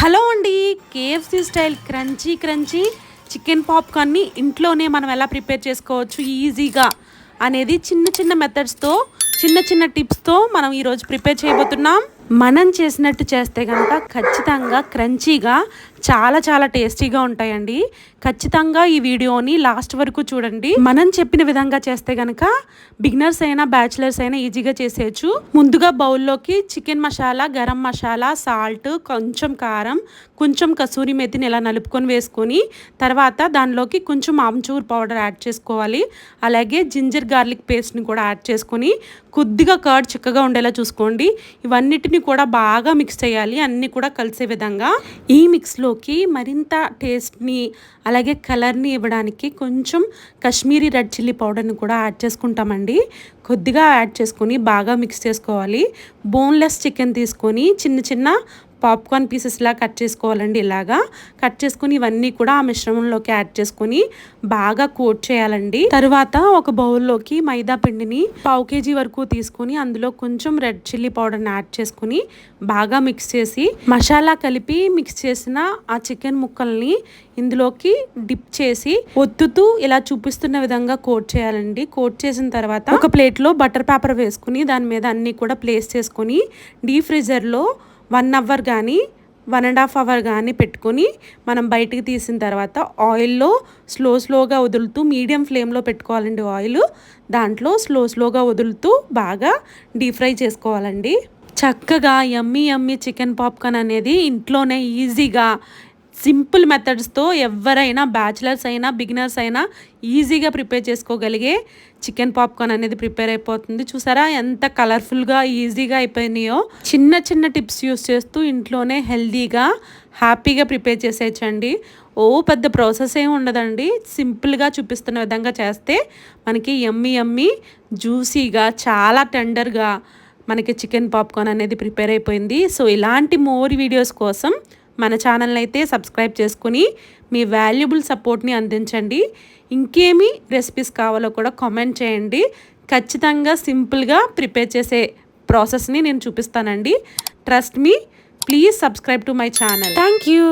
Hello అండి KFC style crunchy crunchy chicken పాప్కార్న్ని ఇంట్లోనే మనం ఎలా ప్రిపేర్ చేసుకోవచ్చు ఈజీగా అనేది చిన్న చిన్న మెథడ్స్తో చిన్న చిన్న టిప్స్తో మనం ఈరోజు ప్రిపేర్ చేయబోతున్నాం. మనం చేసినట్టు చేస్తే కనుక ఖచ్చితంగా క్రంచీగా చాలా చాలా టేస్టీగా ఉంటాయండి. ఖచ్చితంగా ఈ వీడియోని లాస్ట్ వరకు చూడండి. మనం చెప్పిన విధంగా చేస్తే కనుక బిగినర్స్ అయినా బ్యాచిలర్స్ అయినా ఈజీగా చేసేయచ్చు. ముందుగా బౌల్లోకి చికెన్ మసాలా గరం మసాలా సాల్ట్ కొంచెం కారం కొంచెం కసూరి మెతిని ఇలా నలుపుకొని వేసుకొని తర్వాత దానిలోకి కొంచెం ఆమ్చూర్ పౌడర్ యాడ్ చేసుకోవాలి. అలాగే జింజర్ గార్లిక్ పేస్ట్ని కూడా యాడ్ చేసుకొని కొద్దిగా కర్డ్ చిక్కగా ఉండేలా చూసుకోండి. ఇవన్నిటిని కూడా బాగా మిక్స్ చేయాలి. అన్నీ కూడా కలిసే విధంగా ఈ మిక్స్లోకి మరింత టేస్ట్ని అలాగే కలర్ని ఇవ్వడానికి కొంచెం కాశ్మీరీ రెడ్ చిల్లీ పౌడర్ని కూడా యాడ్ చేసుకుంటామండి. కొద్దిగా యాడ్ చేసుకొని బాగా మిక్స్ చేసుకోవాలి. బోన్లెస్ చికెన్ తీసుకొని చిన్న చిన్న పాప్కార్న్ పీసెస్లా కట్ చేసుకోవాలండి ఇలాగా. కట్ చేసుకుని ఇవన్నీ కూడా ఆ మిశ్రమంలోకి యాడ్ చేసుకొని బాగా కోట్ చేయాలండి. తర్వాత ఒక బౌల్లోకి మైదా పిండిని పావు కేజీ వరకు తీసుకొని అందులో కొంచెం రెడ్ చిల్లీ పౌడర్ని యాడ్ చేసుకుని బాగా మిక్స్ చేసి మసాలా కలిపి మిక్స్ చేసిన ఆ చికెన్ ముక్కల్ని ఇందులోకి డిప్ చేసి ఒత్తుతూ ఇలా చూపిస్తున్న విధంగా కోట్ చేయాలండి. కోట్ చేసిన తర్వాత ఒక ప్లేట్లో బటర్ పేపర్ వేసుకుని దాని మీద అన్నీ కూడా ప్లేస్ చేసుకొని డీప్ ఫ్రిజర్లో వన్ అవర్ కానీ వన్ అండ్ హాఫ్ అవర్ కానీ పెట్టుకొని మనం బయటికి తీసిన తర్వాత ఆయిల్లో స్లో స్లోగా వదులుతూ మీడియం ఫ్లేమ్లో పెట్టుకోవాలండి ఆయిల్. దాంట్లో స్లో స్లోగా వదులుతూ బాగా డీప్ ఫ్రై చేసుకోవాలండి. చక్కగా యమ్మీ యమ్మీ చికెన్ పాప్కార్న్ అనేది ఇంట్లోనే ఈజీగా సింపుల్ మెథడ్స్తో ఎవరైనా బ్యాచిలర్స్ అయినా బిగినర్స్ అయినా ఈజీగా ప్రిపేర్ చేసుకోగలిగే చికెన్ పాప్కార్న్ అనేది ప్రిపేర్ అయిపోతుంది. చూసారా ఎంత కలర్ఫుల్గా ఈజీగా అయిపోయినాయో? చిన్న చిన్న టిప్స్ యూస్ చేస్తూ ఇంట్లోనే హెల్దీగా హ్యాపీగా ప్రిపేర్ చేసేయచ్చండి. ఓ పెద్ద ప్రాసెస్ ఏమి ఉండదండి. సింపుల్గా చూపిస్తున్న విధంగా చేస్తే మనకి ఎమ్మి ఎమ్మి జ్యూసీగా చాలా టెండర్గా మనకి చికెన్ పాప్కార్న్ అనేది ప్రిపేర్ అయిపోయింది. సో ఇలాంటి మోర్ వీడియోస్ కోసం మన ఛానల్ని అయితే సబ్స్క్రైబ్ చేసుకుని మీ వాల్యుబుల్ సపోర్ట్ని అందించండి. ఇంకేమి రెసిపీస్ కావాలో కూడా కామెంట్ చేయండి. ఖచ్చితంగా సింపుల్గా ప్రిపేర్ చేసే ప్రాసెస్ని నేను చూపిస్తానండి. Trust me please subscribe to my channel thank you